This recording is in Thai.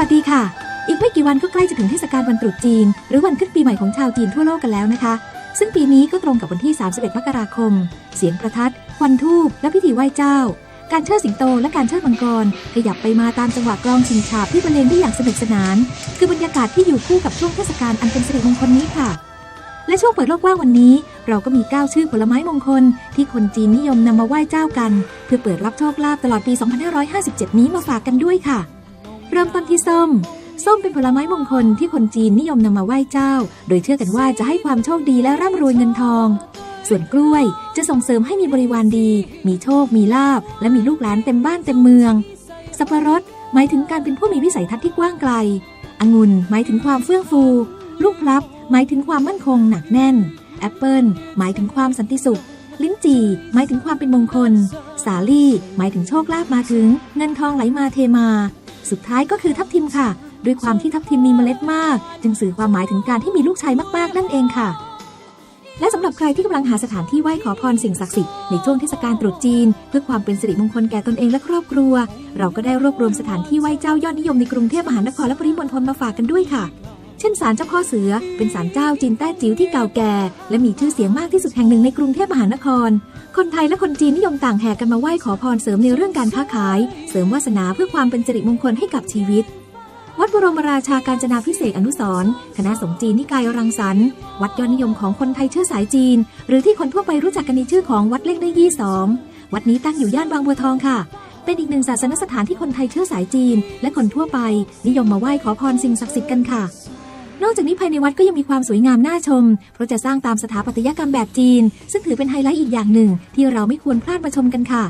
วัสดีค่ะ อีกไม่กี่วันก็ใกล้จะถึงเทศกาลวันตรุษจีน หรือวันขึ้นปีใหม่ของชาวจีนทั่วโลกกันแล้วนะคะ ซึ่งปีนี้ก็ตรงกับวันที่ 31 มกราคม เสียงประทัด ควันทูบและพิธีไหว้เจ้า การเชิดสิงโตและการเชิดมังกร ขยับไปมาตามจังหวะกลองชิงฉาบที่บรรเลงได้อย่างสนุกสนาน คือบรรยากาศที่อยู่คู่กับช่วงเทศกาลอันเป็นสิริมงคลนี้ค่ะ และช่วงเปิดโลกว่างวันนี้ เราก็มี 9 ชื่อผลไม้มงคล ที่คนจีนนิยมนำมาไหว้เจ้ากัน เพื่อเปิดรับโชคลาภตลอดปี 2557 นี้มาฝากกันด้วยค่ะ เริ่มต้นที่ส้ม ส้มเป็นผลไม้มงคลที่คนจีนนิยมนำมาไหว้เจ้า โดยเชื่อกันว่าจะให้ความโชคดีและร่ำรวยเงินทอง ส่วนกล้วยจะส่งเสริมให้มีบริวารดี มีโชค มีลาบ และมีลูกหลานเต็มบ้านเต็มเมือง สับปะรดหมายถึงการเป็นผู้มีวิสัยทัศน์ที่กว้างไกล องุ่นหมายถึงความเฟื่องฟู ลูกพลับ หมายถึงความมั่นคงหนักแน่น แอปเปิลหมายถึงความสันติสุข ลิ้นจี่หมายถึงความเป็นมงคล สาลี่ หมายถึงโชคลาภมาถึง เงินทองไหลมาเทมา สุดท้ายก็คือทับทิมค่ะ ด้วยความที่ทับทิมมีเมล็ดมาก จึงสื่อความหมายถึงการที่มีลูกชายมากๆ นั่นเองค่ะ และสำหรับใครที่กำลังหาสถานที่ไหว้ขอพรสิ่งศักดิ์สิทธิ์ในช่วงเทศกาลตรุษจีน เพื่อความเป็นสิริมงคลแก่ตนเองและครอบครัว เราก็ได้รวบรวมสถานที่ไหว้เจ้ายอดนิยมในกรุงเทพมหานครและปริมณฑลมาฝากกันด้วยค่ะเช่นศาลเจ้าพ่อเสือ เป็นศาลเจ้าจีนแต้จิ๋วที่เก่าแก่ และมีชื่อเสียงมากที่สุดแห่งหนึ่งในกรุงเทพมหานคร คนไทยและคนจีนนิยมต่างแห่กันมาไหว้ขอพรเสริมในเรื่องการค้าขาย เสริมวาสนาเพื่อความเป็นสิริมงคลให้กับชีวิต วัดบรมราชาการจนาพิเศษอนุสร์คณะสงฆ์จีนนิกายรังสรรค์วัดยอดนิยมของคนไทยเชื้อสายจีน หรือที่คนทั่วไปรู้จักกันในชื่อของวัดเล็กได้ยี่สองวัดนี้ตั้งอยู่ย่านบางบัวทองค่ะ เป็นอีกหนึ่งศาสนสถานที่คนไทยเชื้อสายจีน และคนทั่วไป นิยมมาไหว้ขอพรสิ่งศักดิ์สิทธิ์กันค่ะ นอกจากนี้ภายในวัดก็ยังมีความสวยงามน่าชม เพราะจะสร้างตามสถาปัตยกรรมแบบจีน ซึ่งถือเป็นไฮไลท์อีกอย่างหนึ่ง ที่เราไม่ควรพลาดมาชมกันค่ะ